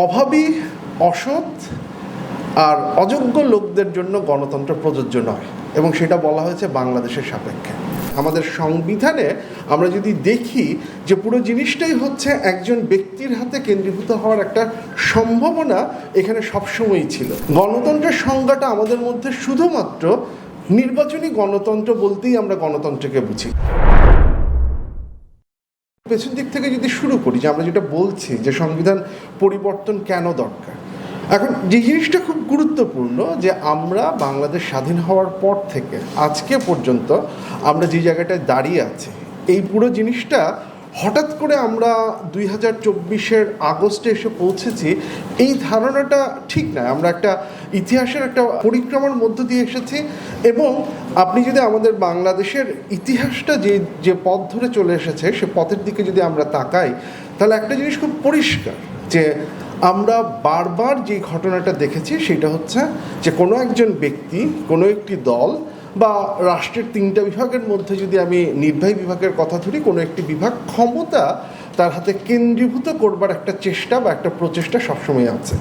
অভাবী, অসৎ আর অযোগ্য লোকদের জন্য গণতন্ত্র প্রযোজ্য নয় এবং সেটা বলা হয়েছে বাংলাদেশের সাপেক্ষে। আমাদের সংবিধানে আমরা যদি দেখি যে পুরো জিনিসটাই হচ্ছে একজন ব্যক্তির হাতে কেন্দ্রীভূত হওয়ার একটা সম্ভাবনা এখানে সবসময়ই ছিল। গণতন্ত্রের সংজ্ঞাটা আমাদের মধ্যে শুধুমাত্র নির্বাচনী গণতন্ত্র বলতেই আমরা গণতন্ত্রকে বুঝি। পেছন দিক থেকে যদি শুরু করি, যে আমরা যেটা বলছি যে সংবিধান পরিবর্তন কেন দরকার? এখন যে জিনিসটা খুব গুরুত্বপূর্ণ যে আমরা বাংলাদেশ স্বাধীন হওয়ার পর থেকে আজকে পর্যন্ত আমরা যে জায়গাটায় দাঁড়িয়ে আছি, এই পুরো জিনিসটা হঠাৎ করে আমরা দুই হাজার চব্বিশের আগস্টে এসে পৌঁছেছি, এই ধারণাটা ঠিক নয়। আমরা একটা ইতিহাসের একটা পরিক্রমার মধ্য দিয়ে এসেছি এবং আপনি যদি আমাদের বাংলাদেশের ইতিহাসটা যে যে পথ ধরে চলে এসেছে, সে পথের দিকে যদি আমরা তাকাই, তাহলে একটা জিনিস খুব পরিষ্কার যে, আমরা বারবার যে ঘটনাটা দেখেছি, সেটা হচ্ছে যে কোনো একজন ব্যক্তি, কোনো একটি দল বা রাষ্ট্রের তিনটা বিভাগের মধ্যে যদি আমি নির্বাহী বিভাগের কথা ধরি, কোনো একটি বিভাগ ক্ষমতা তার হাতে কেন্দ্রীভূত করবার একটা চেষ্টা বা একটা প্রচেষ্টা সবসময় আছে।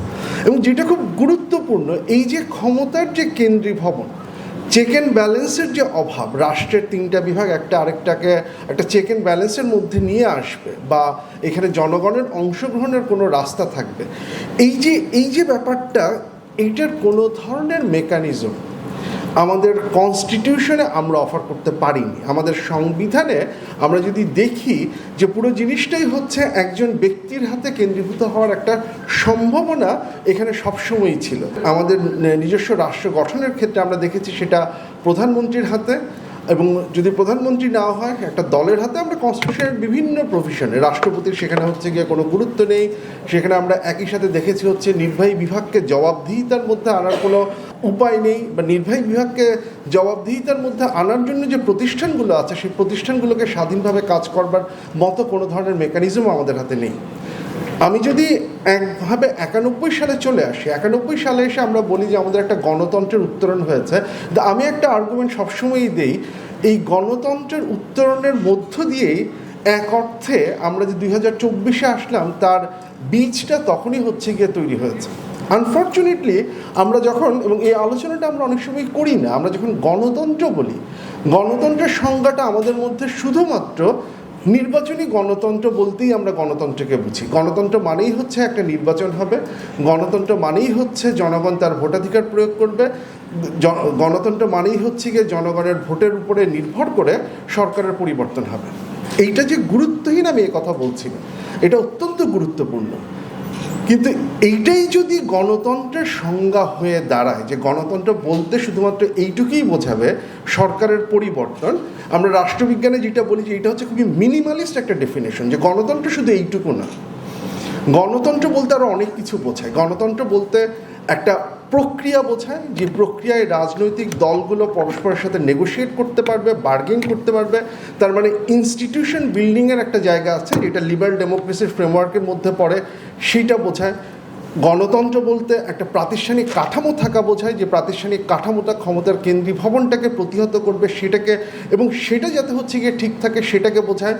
এবং যেটা খুব গুরুত্বপূর্ণ, এই যে ক্ষমতার যে কেন্দ্রীভবন চেক অ্যান্ড ব্যালেন্সের যে অভাব, রাষ্ট্রের তিনটা বিভাগ একটা আরেকটাকে, একটা চেক অ্যান্ড ব্যালেন্সের মধ্যে নিয়ে আসবে বা এখানে জনগণের অংশগ্রহণের কোনো রাস্তা থাকবে, এই যে এই যে ব্যাপারটা এইটার কোনো ধরনের মেকানিজম আমাদের কনস্টিটিউশনে আমরা অফার করতে পারিনি। আমাদের সংবিধানে আমরা যদি দেখি যে পুরো জিনিসটাই হচ্ছে একজন ব্যক্তির হাতে কেন্দ্রীভূত হওয়ার একটা সম্ভাবনা এখানে সবসময়ই ছিল। আমাদের নিজস্ব রাষ্ট্র গঠনের ক্ষেত্রে আমরা দেখেছি সেটা প্রধানমন্ত্রীর হাতে এবং যদি প্রধানমন্ত্রী না হয়, একটা দলের হাতে আমরা কনস্টিটিউশনের বিভিন্ন প্রফেশনে রাষ্ট্রপতির সেখানে হচ্ছে গিয়ে কোনো গুরুত্ব নেই। সেখানে আমরা একই সাথে দেখেছি হচ্ছে নির্বাহী বিভাগকে জবাবদিহিতার মধ্যে আনার কোনো উপায় নেই বা নির্বাহী বিভাগকে জবাবদিহিতার মধ্যে আনার জন্য যে প্রতিষ্ঠানগুলো আছে, সেই প্রতিষ্ঠানগুলোকে স্বাধীনভাবে কাজ করবার মতো কোনো ধরনের মেকানিজম আমাদের হাতে নেই। আমি যদি একভাবে একানব্বই সালে চলে আসি, একানব্বই সালে এসে আমরা বলি যে আমাদের একটা গণতন্ত্রের উত্তরণ হয়েছে। আমি একটা আর্গুমেন্ট সবসময়ই দেই, এই গণতন্ত্রের উত্তরণের মধ্য দিয়েই এক অর্থে আমরা যে দুই হাজার চব্বিশে আসলাম, তার বীজটা তখনই হচ্ছে গিয়ে তৈরি হয়েছে। আনফর্চুনেটলি আমরা যখন, এবং এই আলোচনাটা আমরা অনেক সময় করি না, আমরা যখন গণতন্ত্র বলি, গণতন্ত্রের সংজ্ঞাটা আমাদের মধ্যে শুধুমাত্র নির্বাচনী গণতন্ত্র বলতেই আমরা গণতন্ত্রকে বুঝি। গণতন্ত্র মানেই হচ্ছে একটা নির্বাচন হবে, গণতন্ত্র মানেই হচ্ছে জনগণ তার ভোটাধিকার প্রয়োগ করবে গণতন্ত্র মানেই হচ্ছে গিয়ে জনগণের ভোটের উপরে নির্ভর করে সরকারের পরিবর্তন হবে। এইটা যে গুরুত্বহীন আমি কথা বলছি না, এটা অত্যন্ত গুরুত্বপূর্ণ। কিন্তু এইটাই যদি গণতন্ত্রের সংজ্ঞা হয়ে দাঁড়ায়, যে গণতন্ত্র বলতে শুধুমাত্র এইটুকুই বোঝাবে সরকারের পরিবর্তন, আমরা রাষ্ট্রবিজ্ঞানে যেটা বলি যে এটা হচ্ছে খুবই মিনিমালিস্ট একটা ডেফিনেশন যে গণতন্ত্র শুধু এইটুকু না। গণতন্ত্র বলতে আরও অনেক কিছু বোঝায়। গণতন্ত্র বলতে একটা প্রক্রিয়া বোঝায় যে প্রক্রিয়ায় রাজনৈতিক দলগুলো পরস্পরের সাথে নেগোশিয়েট করতে পারবে বার্গেন করতে পারবে। তার মানে ইনস্টিটিউশন বিল্ডিংয়ের একটা জায়গা আছে, যেটা লিবারেল ডেমোক্রেসির ফ্রেমওয়ার্কের মধ্যে পড়ে। সেইটা বোঝায়। গণতন্ত্র বলতে একটা প্রাতিষ্ঠানিক কাঠামো থাকা বোঝায়, যে প্রাতিষ্ঠানিক কাঠামোটা ক্ষমতার কেন্দ্রীয় ভবনটাকে প্রতিহত করবে সেটাকে, এবং সেটা যাতে হচ্ছে গিয়ে ঠিক থাকে সেটাকে বোঝায়।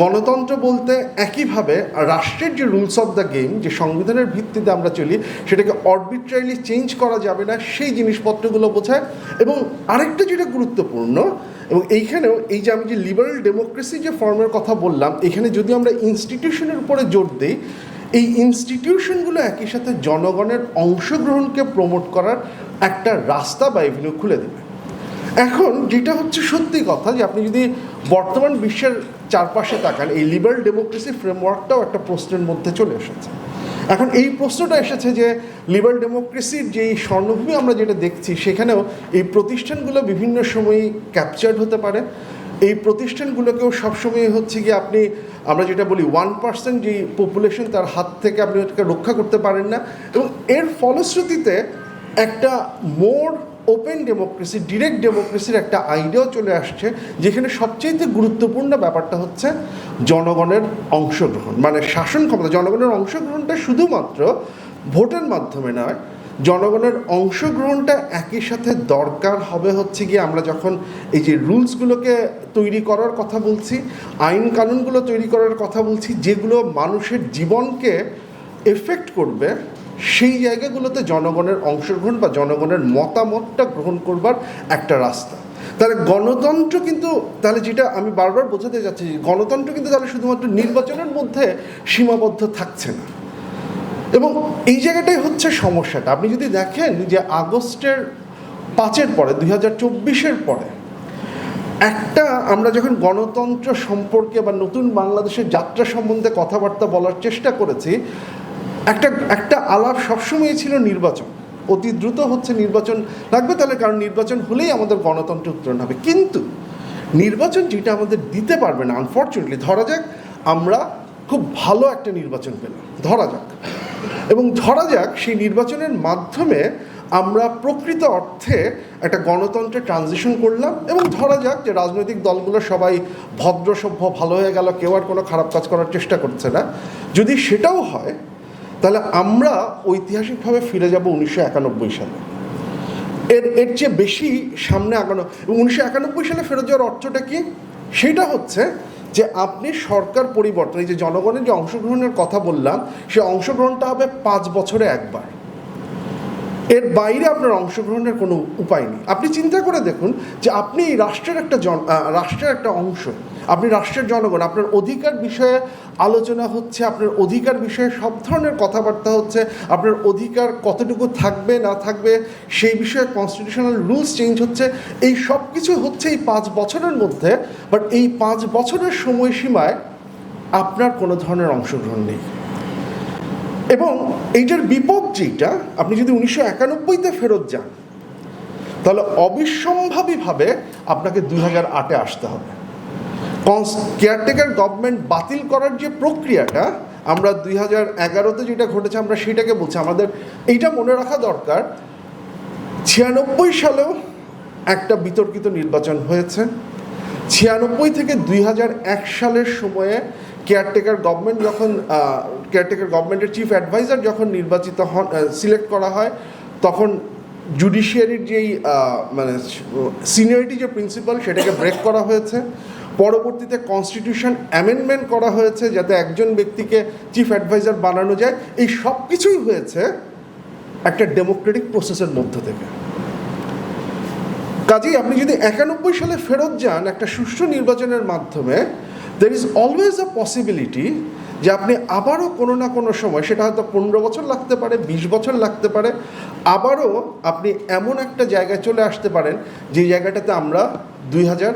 গণতন্ত্র বলতে একইভাবে রাষ্ট্রের যে রুলস অফ দ্য গেম যে সংবিধানের ভিত্তিতে আমরা চলি, সেটাকে অরবিট্রারিলি চেঞ্জ করা যাবে না, সেই জিনিসপত্রগুলো বোঝায়। এবং আরেকটা যেটা গুরুত্বপূর্ণ, এবং এইখানেও এই যে আমি যে লিবারেল ডেমোক্রেসি যে ফর্মের কথা বললাম, এখানে যদি আমরা ইনস্টিটিউশনের উপরে জোর দিই, এই ইনস্টিটিউশনগুলো একই সাথে জনগণের অংশগ্রহণকে প্রমোট করার একটা রাস্তা বা এভিনিউ খুলে দেবে। এখন যেটা হচ্ছে সত্যি কথা যে আপনি যদি বর্তমান বিশ্বের চারপাশে তাকান, এই লিবারেল ডেমোক্রেসি ফ্রেমওয়ার্কটাও একটা প্রশ্নের মধ্যে চলে এসেছে। এখন এই প্রশ্নটা এসেছে যে লিবারেল ডেমোক্রেসির যেই স্বর্ণভূমি আমরা যেটা দেখছি, সেখানেও এই প্রতিষ্ঠানগুলো বিভিন্ন সময়ই ক্যাপচার্ড হতে পারে। এই প্রতিষ্ঠানগুলোকেও সবসময় হচ্ছে কি আপনি, আমরা যেটা বলি, ওয়ান পার্সেন্ট যেই পপুলেশন তার হাত থেকে আপনি ওটাকে রক্ষা করতে পারেন না। এবং এর ফলশ্রুতিতে একটা মোর ওপেন ডেমোক্রেসি ডিরেক্ট ডেমোক্রেসির একটা আইডিয়াও চলে আসছে, যেখানে সবচেয়ে গুরুত্বপূর্ণ ব্যাপারটা হচ্ছে জনগণের অংশগ্রহণ। মানে শাসন ক্ষমতা, জনগণের অংশগ্রহণটা শুধুমাত্র ভোটের মাধ্যমে নয়, জনগণের অংশগ্রহণটা একই সাথে দরকার হবে হচ্ছে গিয়ে আমরা যখন এই যে রুলসগুলোকে তৈরি করার কথা বলছি, আইন কানুনগুলো তৈরি করার কথা বলছি, যেগুলো মানুষের জীবনকে এফেক্ট করবে সেই জায়গাগুলোতে জনগণের অংশগ্রহণ বা জনগণের মতামতটা গ্রহণ করবার একটা রাস্তা। তাহলে গণতন্ত্র কিন্তু, তাহলে যেটা আমি বারবার বোঝাতে যাচ্ছি গণতন্ত্র কিন্তু তাহলে শুধুমাত্র নির্বাচনের মধ্যে সীমাবদ্ধ থাকছে না। এবং এই জায়গাটাই হচ্ছে সমস্যাটা। আপনি যদি দেখেন যে আগস্টের পাঁচের পরে, দুই হাজার চব্বিশের পরে, একটা আমরা যখন গণতন্ত্র সম্পর্কে বা নতুন বাংলাদেশের যাত্রা সম্বন্ধে কথাবার্তা বলার চেষ্টা করেছি একটা একটা আলাপ সবসময় ছিল নির্বাচন। অতি দ্রুত হচ্ছে নির্বাচন লাগবে তাহলে, কারণ নির্বাচন হলেই আমাদের গণতন্ত্র উত্তরণ হবে। কিন্তু নির্বাচন যেটা আমাদের দিতে পারবে না আনফর্চুনেটলি ধরা যাক আমরা খুব ভালো একটা নির্বাচন পেলাম, ধরা যাক। এবং ধরা যাক সেই নির্বাচনের মাধ্যমে আমরা প্রকৃত অর্থে একটা গণতন্ত্রে ট্রানজিশন করলাম এবং ধরা যাক যে রাজনৈতিক দলগুলো সবাই ভদ্র, সভ্য, ভালো হয়ে গেল, কেউ আর কোনো খারাপ কাজ করার চেষ্টা করছে না। যদি সেটাও হয় তাহলে আমরা ঐতিহাসিকভাবে ফিরে যাব উনিশশো একানব্বই সালে। এর এর চেয়ে বেশি সামনে আগানো, উনিশশো একানব্বই সালে ফেরত যাওয়ার অর্থটা কি? সেটা হচ্ছে যে আপনি সরকার পরিবর্তন, এই যে জনগণের যে অংশগ্রহণের কথা বললাম, সে অংশগ্রহণটা হবে পাঁচ বছরে একবার। এর বাইরে আপনার অংশগ্রহণের কোনো উপায় নেই। আপনি চিন্তা করে দেখুন যে আপনি এই রাষ্ট্রের একটা জন রাষ্ট্রের একটা অংশ। আপনি রাষ্ট্রের জনগণ, আপনার অধিকার বিষয়ে আলোচনা হচ্ছে, আপনার অধিকার বিষয়ে সব ধরনের কথাবার্তা হচ্ছে, আপনার অধিকার কতটুকু থাকবে, না থাকবে, সেই বিষয়ে কনস্টিটিউশনাল রুলস চেঞ্জ হচ্ছে, এই সব কিছু হচ্ছে এই পাঁচ বছরের মধ্যে বাট এই পাঁচ বছরের সময়সীমায় আপনার কোনো ধরনের অংশগ্রহণ নেই। এবং এইটার বিপদ যেটা আপনি যদি উনিশশো একানব্বইতে ফেরত যান, তাহলে অবিসম্ভাবীভাবে আপনাকে দুই হাজার আটে আসতে হবে। কেয়ারটেকার গভর্নমেন্ট বাতিল করার যে প্রক্রিয়াটা, আমরা দুই হাজার এগারোতে যেটা ঘটেছে, আমরা সেটাকে বলছি। আমাদের এইটা মনে রাখা দরকার, ছিয়ানব্বই সালেও একটা বিতর্কিত নির্বাচন হয়েছে। ছিয়ানব্বই থেকে দুই হাজার এক সালের সময়ে কেয়ারটেকার গভর্নমেন্ট যখন কেয়ারটেকার গভর্নমেন্টের চিফ অ্যাডভাইজার যখন নির্বাচিত হন সিলেক্ট করা হয়, তখন জুডিশিয়ারির যেই মানে সিনিয়রিটি যে প্রিন্সিপাল সেটাকে ব্রেক করা হয়েছে। পরবর্তীতে কনস্টিটিউশন অ্যামেন্ডমেন্ট করা হয়েছে যাতে একজন ব্যক্তিকে চিফ অ্যাডভাইজার বানানো যায়। এই সব কিছুই হয়েছে একটা ডেমোক্রেটিক প্রসেসের মধ্য থেকে। কাজেই আপনি যদি একানব্বই সালে ফেরত যান একটা সুষ্ঠু নির্বাচনের মাধ্যমে there is always a possibility যে আপনি আবারও কোনো না কোনো সময়, সেটা হয়তো পনেরো বছর লাগতে পারে, বিশ বছর লাগতে পারে, আবারও আপনি এমন একটা জায়গায় চলে আসতে পারেন, যে জায়গাটাতে আমরা দুই হাজার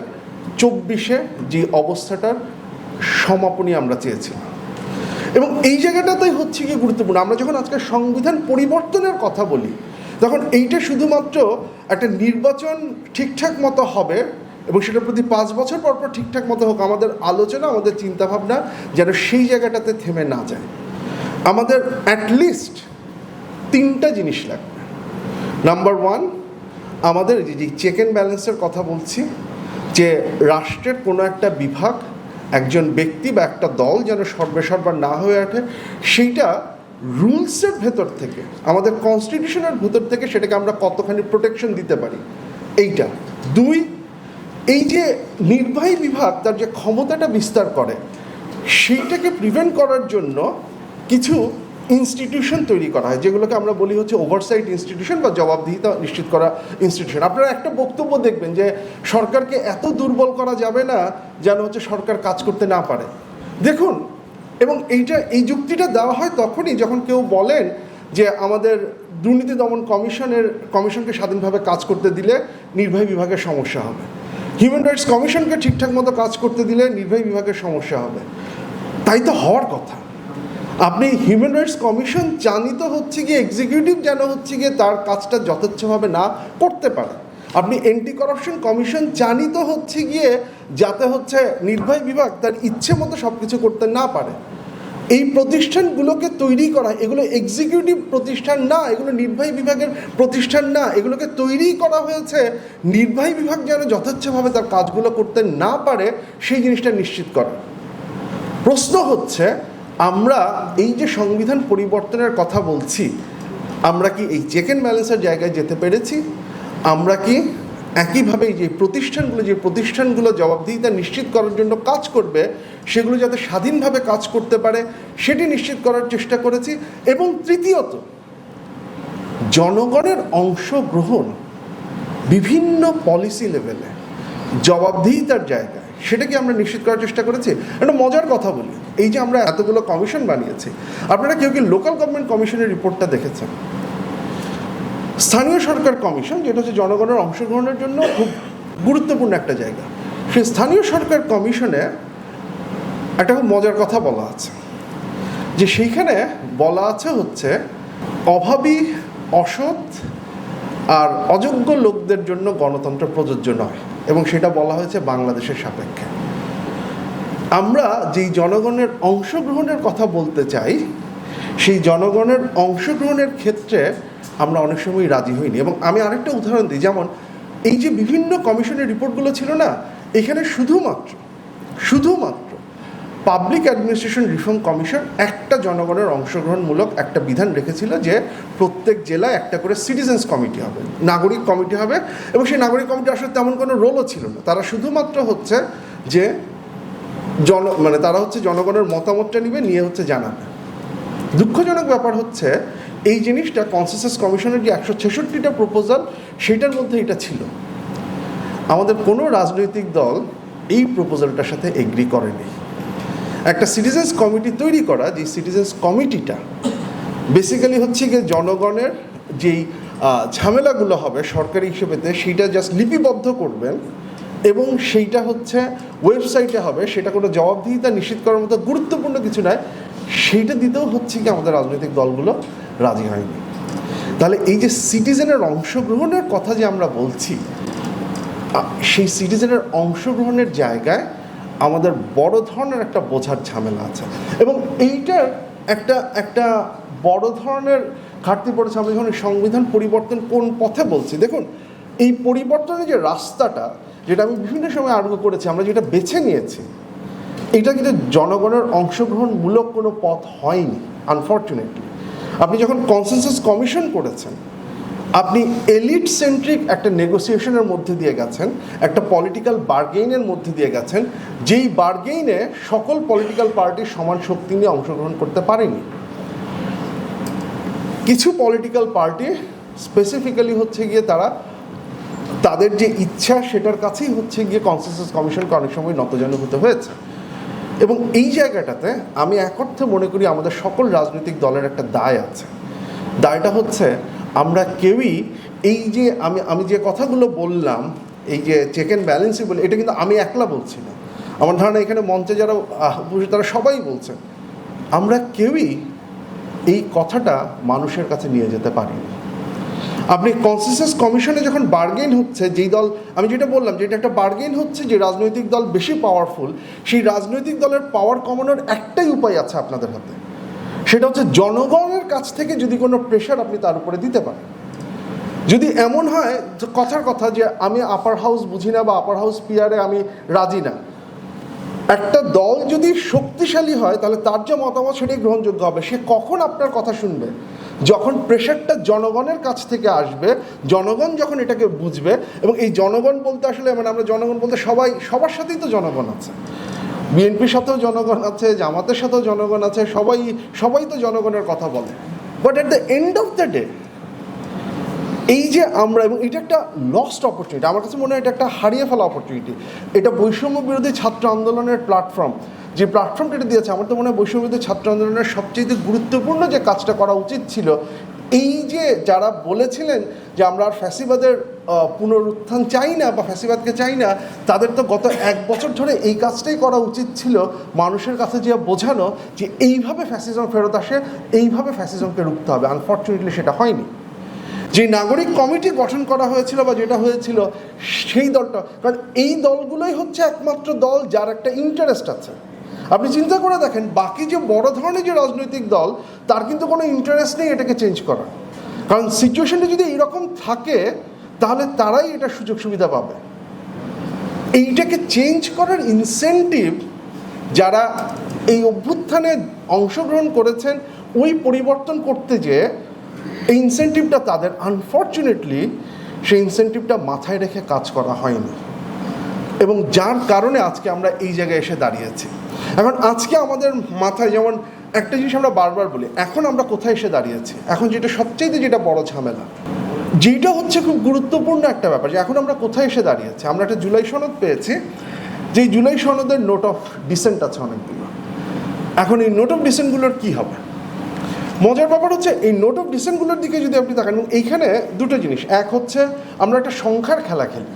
চব্বিশে যে অবস্থাটার সমাপনী আমরা চেয়েছিলাম এবং এই জায়গাটাতেই হচ্ছে কি গুরুত্বপূর্ণ, আমরা যখন আজকে সংবিধান পরিবর্তনের কথা বলি, তখন এইটা শুধুমাত্র একটা নির্বাচন ঠিকঠাক মতো হবে এবং সেটার প্রতি পাঁচ বছর পর পর ঠিকঠাক মতো হোক, আমাদের আলোচনা, আমাদের চিন্তাভাবনা যেন সেই জায়গাটাতে থেমে না যায়। আমাদের অ্যাটলিস্ট তিনটা জিনিস লাগবে। নাম্বার ওয়ান আমাদের যে চেক অ্যান্ড ব্যালেন্সের কথা বলছি যে রাষ্ট্রের কোনো একটা বিভাগ, একজন ব্যক্তি বা একটা দল যেন সর্বেসর্বা না হয়ে ওঠে, সেইটা রুলসের ভেতর থেকে, আমাদের কনস্টিটিউশনের ভেতর থেকে সেটাকে আমরা কতখানি প্রোটেকশন দিতে পারি? এইটা। দুই, এই যে নির্বাহী বিভাগ তার যে ক্ষমতাটা বিস্তার করে, সেইটাকে প্রিভেন্ট করার জন্য কিছু ইনস্টিটিউশন তৈরি করা হয়, যেগুলোকে আমরা বলি হচ্ছে ওভারসাইট ইনস্টিটিউশন বা জবাবদিহিতা নিশ্চিত করা ইনস্টিটিউশন আপনারা একটা বক্তব্য দেখবেন যে সরকারকে এত দুর্বল করা যাবে না যেন হচ্ছে সরকার কাজ করতে না পারে। দেখুন, এবং এইটা, এই যুক্তিটা দেওয়া হয় তখনই যখন কেউ বলেন যে আমাদের দুর্নীতি দমন কমিশনের, কমিশনকে স্বাধীনভাবে কাজ করতে দিলে নির্বাহী বিভাগের সমস্যা হবে। হিউম্যান রাইটস কমিশনকে ঠিকঠাক মতো কাজ করতে দিলে নির্বাহী বিভাগের সমস্যা হবে। তাই তো হওয়ার কথা। আপনি হিউম্যান রাইটস কমিশন চানই তো হচ্ছে গিয়ে এক্সিকিউটিভ যেন হচ্ছে গিয়ে তার কাজটা যথেচ্ছভাবে না করতে পারে। আপনি এন্টি করাপশন কমিশন চানই তো হচ্ছে গিয়ে, যাতে হচ্ছে নির্বাহী বিভাগ তার ইচ্ছে মতো সব কিছু করতে না পারে। এই প্রতিষ্ঠানগুলোকে তৈরি করা, এগুলো এক্সিকিউটিভ প্রতিষ্ঠান না, এগুলো নির্বাহী বিভাগের প্রতিষ্ঠান না, এগুলোকে তৈরি করা হয়েছে, নির্বাহী বিভাগ যেন যথেচ্ছভাবে তার কাজগুলো করতে না পারে, সেই জিনিসটা নিশ্চিত করা। প্রশ্ন হচ্ছে আমরা এই যে সংবিধান পরিবর্তনের কথা বলছি, আমরা কি এই চেক অ্যান্ড ব্যালেন্সের জায়গায় যেতে পেরেছি? আমরা কি একইভাবে যে প্রতিষ্ঠানগুলো যে প্রতিষ্ঠানগুলো জবাবদিহিতা নিশ্চিত করার জন্য কাজ করবে, সেগুলো যাতে স্বাধীনভাবে কাজ করতে পারে, সেটি নিশ্চিত করার চেষ্টা করেছি। এবং তৃতীয়ত, জনগণের অংশগ্রহণ বিভিন্ন পলিসি লেভেলে জবাবদিহিতার জায়গায় সেটাকে আমরা নিশ্চিত করার চেষ্টা করেছি। একটা মজার কথা বলি, এই যে আমরা এতগুলো কমিশন বানিয়েছি, আপনারা কেউ কি লোকাল গভর্নমেন্ট কমিশনের রিপোর্টটা দেখেছেন? স্থানীয় সরকার কমিশন যেটা হচ্ছে জনগণের অংশগ্রহণের জন্য খুব গুরুত্বপূর্ণ একটা জায়গা। সেই স্থানীয় সরকার কমিশনে একটা খুব মজার কথা বলা আছে, যে সেইখানে বলা আছে হচ্ছে, অভাবী, অসৎ আর অযোগ্য লোকদের জন্য গণতন্ত্র প্রযোজ্য নয়। এবং সেটা বলা হয়েছে বাংলাদেশের সাপেক্ষে। আমরা যেই জনগণের অংশগ্রহণের কথা বলতে চাই, সেই জনগণের অংশগ্রহণের ক্ষেত্রে আমরা অনেক সময় রাজি হইনি। এবং আমি আরেকটা উদাহরণ দিই, যেমন এই যে বিভিন্ন কমিশনের রিপোর্টগুলো ছিল না, এখানে শুধুমাত্র শুধুমাত্র পাবলিক অ্যাডমিনিস্ট্রেশন রিফর্ম কমিশন একটা জনগণের অংশগ্রহণমূলক একটা বিধান রেখেছিল যে প্রত্যেক জেলায় একটা করে সিটিজেন্স কমিটি হবে, নাগরিক কমিটি হবে এবং সেই নাগরিক কমিটি আসলে তেমন কোনো রোলও ছিল না। তারা শুধুমাত্র হচ্ছে যে জন মানে তারা হচ্ছে জনগণের মতামতটা নিবে, নিয়ে হচ্ছে জানাবে। দুঃখজনক ব্যাপার হচ্ছে এই জিনিসটা কনসেসাস কমিশনের যে একশো ছেষট্টিটা প্রপোজাল সেটার মধ্যে এটা ছিল। আমাদের কোনো রাজনৈতিক দল এই প্রপোজালটার সাথে এগ্রি করেনি। একটা সিটিজেন্স কমিটি তৈরি করা, যে সিটিজেন্স কমিটিটা বেসিক্যালি হচ্ছে গিয়ে জনগণের যেই ঝামেলাগুলো হবে সরকারি হিসেবেতে, সেইটা জাস্ট লিপিবদ্ধ করবেন এবং সেইটা হচ্ছে ওয়েবসাইটে হবে, সেটা কোনো জবাবদিহিতা নিশ্চিত করার মতো গুরুত্বপূর্ণ কিছু নয়, সেইটা দিতেও হচ্ছে কি আমাদের রাজনৈতিক দলগুলো রাজি হয়নি। তাহলে এই যে সিটিজেনের অংশগ্রহণের কথা যে আমরা বলছি সেই সিটিজেনের অংশগ্রহণের জায়গায় আমাদের বড় ধরনের একটা বোঝার ঝামেলা আছে। এবং এইটার একটা একটা বড় ধরনের ঘাটতি পড়েছে আমরা যখন সংবিধান পরিবর্তন কোন পথে বলছি। দেখুন, এই পরিবর্তনের যে রাস্তাটা, যেটা আমি বিভিন্ন সময় আরোগ্য করেছি, আমরা যেটা বেছে নিয়েছি, এটা কিন্তু জনগণের অংশগ্রহণমূলক কোনো পথ হয়নি আনফর্চুনেটলি আপনি যখন কনসেনসাস কমিশন করেছেন আপনি এলিট সেন্ট্রিক একটা নেগোসিয়েশনের মধ্যে দিয়ে গেছেন, একটা পলিটিক্যাল বার্গেইনের মধ্যে দিয়ে গেছেন, যেই বার্গেইনে সকল পলিটিক্যাল পার্টি সমান শক্তি নিয়ে অংশগ্রহণ করতে পারেনি। কিছু পলিটিক্যাল পার্টি স্পেসিফিক্যালি হচ্ছে গিয়ে তারা তাদের যে ইচ্ছা সেটার কাছেই হচ্ছে গিয়ে কনসেনসাস কমিশনকে অনেক সময় নতজানু হতে হয়েছে। এবং এই জায়গাটাতে আমি এক অর্থে মনে করি আমাদের সকল রাজনৈতিক দলের একটা দায় আছে। দায়টা হচ্ছে আমরা কেউই এই যে আমি আমি যে কথাগুলো বললাম, এই যে চেক অ্যান্ড ব্যালেন্সই বলে, এটা কিন্তু আমি একলা বলছি না। আমার ধারণা এখানে মঞ্চে যারা উপস্থিত তারা সবাই বলছেন আমরা কেউই এই কথাটা মানুষের কাছে নিয়ে যেতে পারিনি আপনি কনসেনসাস কমিশনে যখন বার্গেন হচ্ছে, যেই দল, আমি যেটা বললাম যে এটা একটা বার্গেন হচ্ছে যে রাজনৈতিক দল বেশি পাওয়ারফুল সেই রাজনৈতিক দলের পাওয়ার কমানোর একটাই উপায় আছে আপনাদের হাতে। সেটা হচ্ছে জনগণের কাছ থেকে যদি কোনো প্রেশার আপনি তার উপরে দিতে পারেন। যদি এমন হয় কথার কথা যে আমি আপার হাউস বুঝি না বা আপার হাউস পিয়ারে আমি রাজি না। একটা দল যদি শক্তিশালী হয়, তাহলে তার যে মতামত সেটাই গ্রহণযোগ্য হবে। সে কখন আপনার কথা শুনবে? যখন প্রেশারটা জনগণের কাছ থেকে আসবে, জনগণ যখন এটাকে বুঝবে, এবং এই জনগণ বলতে আসলে মানে আমরা জনগণ বলতে সবাই, সবার সাথেই তো জনগণ আছে। বিএনপির সাথেও জনগণ আছে, জামাতের সাথেও জনগণ আছে, সবাই সবাই তো জনগণের কথা বলে। But at the end of the day এই যে আমরা, এবং এটা একটা লস্ট অপরচুনিটি আমার কাছে মনে হয় এটা একটা হারিয়ে ফেলা অপরচুনিটি এটা বৈষম্য বিরোধী ছাত্র আন্দোলনের প্ল্যাটফর্ম যে প্ল্যাটফর্মটা এটা দিয়েছে, আমার তো মনে হয় বৈষম্য বিরোধী ছাত্র আন্দোলনের সবচেয়ে গুরুত্বপূর্ণ যে কাজটা করা উচিত ছিল এই যে যারা বলেছিলেন যে আমরা ফ্যাসিবাদের পুনরুত্থান চাই না বা ফ্যাসিবাদকে চাই না, তাদের তো গত এক বছর ধরে এই কাজটাই করা উচিত ছিল। মানুষের কাছে যে বোঝানো যে এইভাবে ফ্যাসিজম ফেরত আসে, এইভাবে ফ্যাসিজমকে রুখতে হবে। আনফর্চুনেটলি সেটা হয়নি। যে নাগরিক কমিটি গঠন করা হয়েছিল বা যেটা হয়েছিল, সেই দলটা, কারণ এই দলগুলোই হচ্ছে একমাত্র দল যার একটা ইন্টারেস্ট আছে। আপনি চিন্তা করে দেখেন, বাকি যে বড় ধরনের যে রাজনৈতিক দল, তার কিন্তু কোনো ইন্টারেস্ট নেই এটাকে চেঞ্জ করার। কারণ সিচুয়েশনটা যদি এইরকম থাকে, তাহলে তারাই এটা সুযোগ সুবিধা পাবে। এইটাকে চেঞ্জ করার ইনসেন্টিভ যারা এই অভ্যুত্থানে অংশগ্রহণ করেছেন, ওই পরিবর্তন করতে যে ইনসেন্টিভটা তাদের আনফর্চুনেটলি সেই ইনসেন্টিভটা মাথায় রেখে কাজ করা হয়নি। এবং যার কারণে আজকে আমরা এই জায়গায় এসে দাঁড়িয়েছি। এখন আজকে আমাদের মাথায় যেমন একটা জিনিস আমরা বারবার বলি, এখন আমরা কোথায় এসে দাঁড়িয়েছি? এখন যেটা সবচেয়ে যেটা বড় ঝামেলা, যেটা হচ্ছে খুব গুরুত্বপূর্ণ একটা ব্যাপার যে এখন আমরা কোথায় এসে দাঁড়িয়েছি? আমরা একটা জুলাই সনদ পেয়েছি যে জুলাই সনদের নোট অফ ডিসেন্ট আছে অনেকগুলো। এখন এই নোট অফ ডিসেন্টগুলোর কী হবে? মজার ব্যাপার হচ্ছে এই নোট অফ ডিসেন্টগুলোর দিকে যদি আপনি তাকান, এবং এইখানে দুটো জিনিস। এক হচ্ছে আমরা একটা সংখ্যার খেলা খেলি।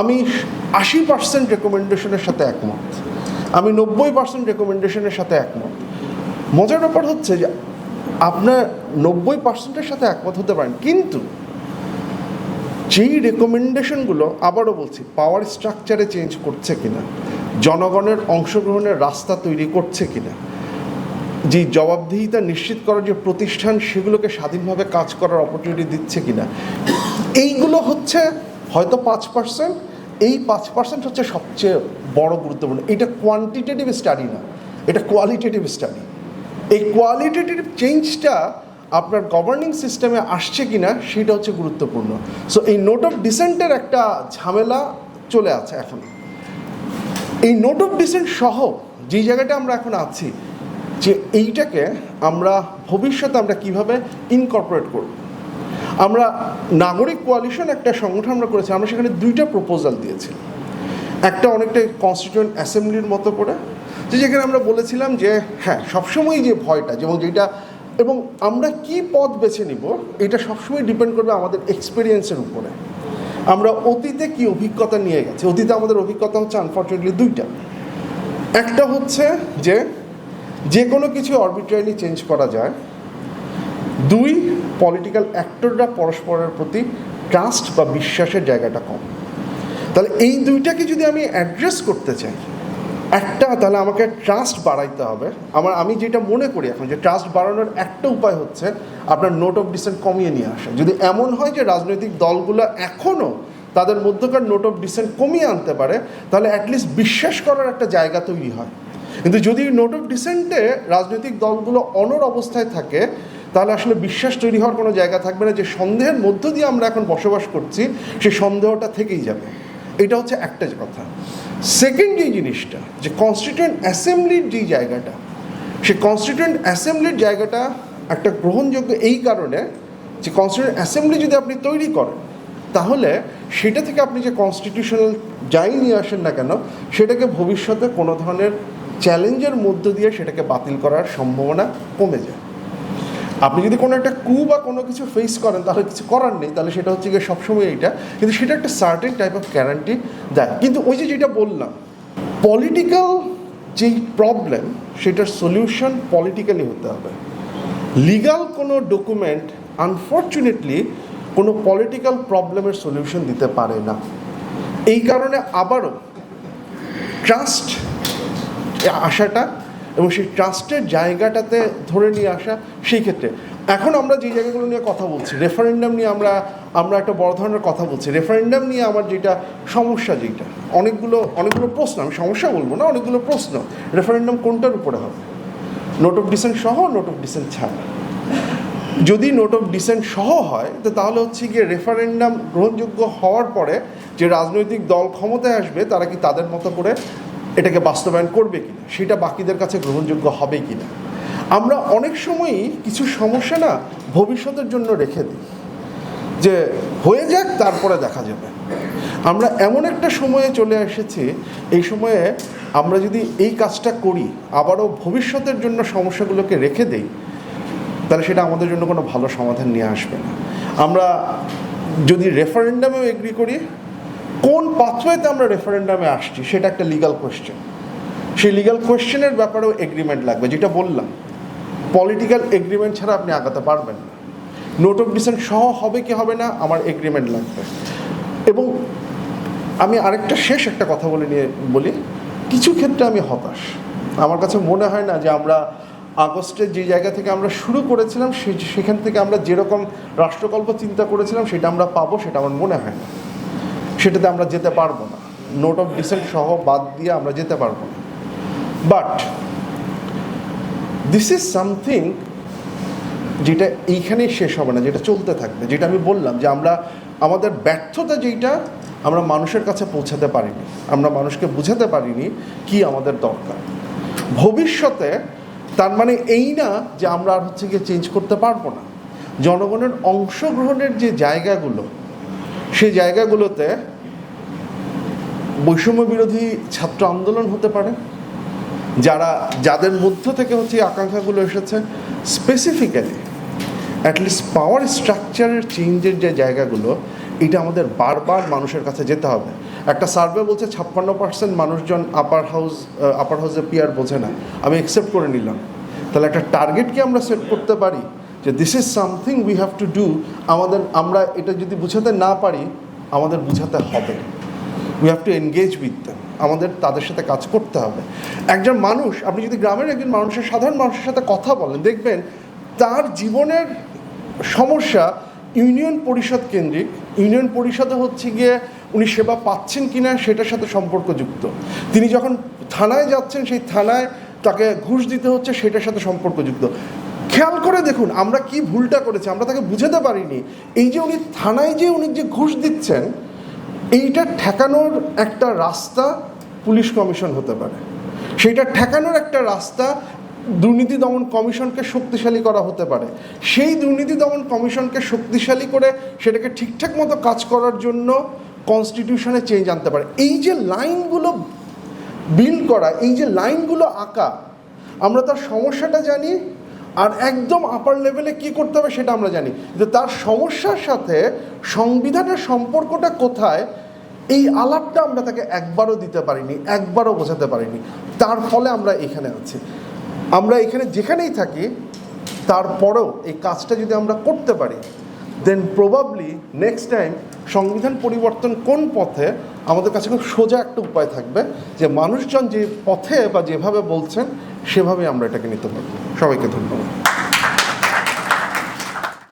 আমি আশি পার্সেন্ট রেকমেন্ডেশনের সাথে একমত। আমি নব্বই পার্সেন্ট রেকমেন্ডেশনের সাথে একমত। মজার ব্যাপার হচ্ছে যে আপনার নব্বই পার্সেন্টের সাথে একমত হতে পারেন, কিন্তু যেই রেকমেন্ডেশনগুলো আবারও বলছি পাওয়ার স্ট্রাকচারে চেঞ্জ করছে কিনা, জনগণের অংশগ্রহণের রাস্তা তৈরি করছে কিনা, যে জবাবদিহিতা নিশ্চিত করার যে প্রতিষ্ঠান, সেগুলোকে স্বাধীনভাবে কাজ করার অপরচুনিটি দিচ্ছে কিনা, এইগুলো হচ্ছে হয়তো পাঁচ পার্সেন্ট এই পাঁচ পার্সেন্ট হচ্ছে সবচেয়ে বড় গুরুত্বপূর্ণ। এটা কোয়ান্টিটেটিভ স্টাডি না, এটা কোয়ালিটেটিভ স্টাডি এই কোয়ালিটেটিভ চেঞ্জটা আপনার গভর্নিং সিস্টেমে আসছে কিনা, সেটা হচ্ছে গুরুত্বপূর্ণ। সো এই নোট অফ ডিসেন্টের একটা ঝামেলা চলে আছে এখন। এই নোট অফ ডিসেন্ট সহ যে জায়গাটা আমরা এখন আছি, যে এইটাকে আমরা ভবিষ্যতে আমরা কীভাবে ইনকর্পোরেট করব? আমরা নাগরিক কোয়ালিশন একটা সংগঠন আমরা করেছি, আমরা সেখানে দুইটা প্রপোজাল দিয়েছি। একটা অনেকটা কনস্টিটিউয়েন্ট অ্যাসেম্বলির মতো করে, যে যেখানে আমরা বলেছিলাম যে হ্যাঁ সবসময় যে ভয়টা যেমন যেটা এবং আমরা কি পথ বেছে নিব, এটা সবসময় ডিপেন্ড করবে আমাদের এক্সপিরিয়েন্সের উপরে। আমরা অতীতে কি অভিজ্ঞতা নিয়ে গেছি, অতীতে আমাদের অভিজ্ঞতা হচ্ছে আনফর্চুনেটলি দুইটা। একটা হচ্ছে যে যে কোনো কিছু অরবিট্রারিলি চেঞ্জ করা যায়। দুই পলিটিক্যাল অ্যাক্টররা পরস্পরের প্রতি ট্রাস্ট বা বিশ্বাসের জায়গাটা কম। তাহলে এই দুইটাকে যদি আমি অ্যাড্রেস করতে চাই, একটা তাহলে আমাকে ট্রাস্ট বাড়াইতে হবে। আমার, আমি যেটা মনে করি এখন যে ট্রাস্ট বাড়ানোর একটা উপায় হচ্ছে আপনার নোট অফ ডিসেন্ট কমিয়ে নিয়ে আসা। যদি এমন হয় যে রাজনৈতিক দলগুলো এখনও তাদের মধ্যকার নোট অফ ডিসেন্ট কমিয়ে আনতে পারে, তাহলে অ্যাটলিস্ট বিশ্বাস করার একটা জায়গা তৈরি হয়। কিন্তু যদি নোট অফ ডিসেন্টে রাজনৈতিক দলগুলো অনর অবস্থায় থাকে তাহলে আসলে বিশ্বাস তৈরি হওয়ার কোনো জায়গা থাকবে না যে সন্দেহের মধ্য দিয়ে আমরা এখন বসবাস করছি সে সন্দেহটা থেকেই যাবে। এটা হচ্ছে একটা কথা। সেকেন্ড যে জিনিসটা, যে কনস্টিটিউয়েন্ট অ্যাসেম্বলির যে জায়গাটা সে কনস্টিটিউয়েন্ট অ্যাসেম্বলির জায়গাটা একটা গ্রহণযোগ্য এই কারণে যে কনস্টিটিউয়েন্ট অ্যাসেম্বলি যদি আপনি তৈরি করেন, তাহলে সেটা থেকে আপনি যে কনস্টিটিউশনাল যাই নিয়ে আসেন না কেন, সেটাকে ভবিষ্যতে কোনো ধরনের চ্যালেঞ্জের মধ্য দিয়ে সেটাকে বাতিল করার সম্ভাবনা কমে যায়। আপনি যদি কোনো একটা কু বা কোনো কিছু ফেস করেন, তাহলে কিছু করার নেই। তাহলে সেটা হচ্ছে গিয়ে সবসময় এইটা। কিন্তু সেটা একটা সার্টেন টাইপ অফ গ্যারান্টি দেয়। কিন্তু ওই যে যেটা বললাম পলিটিক্যাল যেই প্রবলেম সেটার সলিউশন পলিটিক্যালি হতে হবে। লিগাল কোনো ডকুমেন্ট আনফর্চুনেটলি কোনো পলিটিক্যাল প্রবলেমের সলিউশন দিতে পারে না। এই কারণে আবারও ট্রাস্ট আসাটা এবং সেই ট্রাস্টের জায়গাটাতে ধরে নিয়ে আসা সেই ক্ষেত্রে। এখন আমরা যে জায়গাগুলো নিয়ে কথা বলছি রেফারেন্ডাম নিয়ে আমরা আমরা একটা বড় ধরনের কথা বলছি। রেফারেন্ডাম নিয়ে আমার যেটা সমস্যা যেটা, অনেকগুলো অনেকগুলো প্রশ্ন, আমি সমস্যা বলব না, অনেকগুলো প্রশ্ন। রেফারেন্ডাম কোনটার উপরে হবে? নোট অফ ডিসেন্ট সহ নোট অফ ডিসেন্ট ছাড়া? যদি নোট অফ ডিসেন্ট সহ হয়, তো তাহলে হচ্ছে গিয়ে রেফারেন্ডাম গ্রহণযোগ্য হওয়ার পরে যে রাজনৈতিক দল ক্ষমতায় আসবে, তারা কি তাদের মতো করে এটাকে বাস্তবায়ন করবে কিনা, সেটা বাকিদের কাছে গ্রহণযোগ্য হবে কিনা। আমরা অনেক সময়ই কিছু সমস্যা না ভবিষ্যতের জন্য রেখে দিই। যে হয়ে যাক, তারপরে দেখা যাবে। আমরা এমন একটা সময়ে চলে এসেছি, এই সময়ে আমরা যদি এই কাজটা করি, আবারও ভবিষ্যতের জন্য সমস্যাগুলোকে রেখে দেই, তাহলে সেটা আমাদের জন্য কোনো ভালো সমাধান নিয়ে আসবে না। আমরা যদি রেফারেন্ডামেও এগ্রি করি কোন পাথওয়েতে আমরা রেফারেন্ডামে আসছি সেটা একটা লিগাল কোয়েশ্চেন সেই লিগাল কোয়েশ্চেনের ব্যাপারেও এগ্রিমেন্ট লাগবে, যেটা বললাম। পলিটিক্যাল এগ্রিমেন্ট ছাড়া আপনি আগাতে পারবেন না। নোট অফ ডিসেন্ট সহ হবে কি হবে না, আমার এগ্রিমেন্ট লাগবে। এবং আমি আরেকটা শেষ একটা কথা বলে নিয়ে বলি, কিছু ক্ষেত্রে আমি হতাশ। আমার কাছে মনে হয় না যে আমরা আগস্টের যে জায়গা থেকে আমরা শুরু করেছিলাম, সে- সেখান থেকে আমরা যেরকম রাষ্ট্রকল্প চিন্তা করেছিলাম, সেটা আমরা পাবো, সেটা আমার মনে হয় না। সেটাতে আমরা যেতে পারব না। নোট অফ ডিসেন্ট সহ বাদ দিয়ে আমরা যেতে পারব না। বাট দিস ইজ সামথিং যেটা এইখানেই শেষ হবে না, যেটা চলতে থাকবে। যেটা আমি বললাম যে আমরা, আমাদের ব্যর্থতা যেইটা, আমরা মানুষের কাছে পৌঁছাতে পারিনি। আমরা মানুষকে বুঝাতে পারিনি কি আমাদের দরকার। ভবিষ্যতে, তার মানে এই না যে আমরা আর হচ্ছে গিয়ে চেঞ্জ করতে পারব না। জনগণের অংশগ্রহণের যে জায়গাগুলো, সেই জায়গাগুলোতে বৈষম্য বিরোধী ছাত্র আন্দোলন হতে পারে, যারা, যাদের মধ্য থেকে হচ্ছে আকাঙ্ক্ষাগুলো এসেছে স্পেসিফিক্যালি অ্যাটলিস্ট পাওয়ার স্ট্রাকচারের চেঞ্জের যে জায়গাগুলো, এটা আমাদের বারবার মানুষের কাছে যেতে হবে। একটা সার্ভে বলছে ছাপ্পান্ন পার্সেন্ট মানুষজন আপার হাউস আপার হাউসে পিয়ার বোঝে না। আমি অ্যাকসেপ্ট করে নিলাম। তাহলে একটা টার্গেট কি আমরা সেট করতে পারি? যে this is something we have to do আমাদের, আমরা এটা যদি বুঝাতে না পারি, আমাদের বুঝাতে হবে। We have to engage with them আমাদের তাদের সাথে কাজ করতে হবে। একজন মানুষ, আপনি যদি গ্রামের একজন মানুষের, সাধারণ মানুষের সাথে কথা বলেন, দেখবেন তার জীবনের সমস্যা ইউনিয়ন পরিষদ কেন্দ্রিক। ইউনিয়ন পরিষদে হচ্ছে গিয়ে উনি সেবা পাচ্ছেন কি না সেটার সাথে সম্পর্কযুক্ত। তিনি যখন থানায় যাচ্ছেন, সেই থানায় তাকে ঘুষ দিতে হচ্ছে, সেটার সাথে সম্পর্কযুক্ত। খেয়াল করে দেখুন, আমরা কি ভুলটা করেছি, আমরা তাকে বুঝাতে পারিনি। এই যে উনি থানায় যে উনি যে ঘুষ দিচ্ছেন এইটা ঠেকানোর একটা রাস্তা পুলিশ কমিশন হতে পারে। সেইটা ঠেকানোর একটা রাস্তা দুর্নীতি দমন কমিশনকে শক্তিশালী করা হতে পারে। সেই দুর্নীতি দমন কমিশনকে শক্তিশালী করে সেটাকে ঠিকঠাক মতো কাজ করার জন্য কনস্টিটিউশনে চেঞ্জ আনতে পারে। এই যে লাইনগুলো বিল করা, এই যে লাইনগুলো আঁকা, আমরা তার সমস্যাটা জানি আর একদম আপার লেভেলে কি করতে হবে সেটা আমরা জানি। যে তার সমস্যার সাথে সংবিধানের সম্পর্কটা কোথায়, এই আলাপটা আমরা তাকে একবারও দিতে পারিনি, একবারও বোঝাতে পারিনি। তার ফলে আমরা এখানে আছি। আমরা এখানে যেখানেই থাকি, তারপরেও এই কাজটা যদি আমরা করতে পারি দেন প্রবাবলি নেক্সট টাইম সংবিধান পরিবর্তন কোন পথে আমাদের কাছে খুব সোজা একটা উপায় থাকবে যে মানুষজন যে পথে বা যেভাবে বলছেন, সেভাবে আমরা এটাকে নিতে পারব। সবাইকে ধন্যবাদ।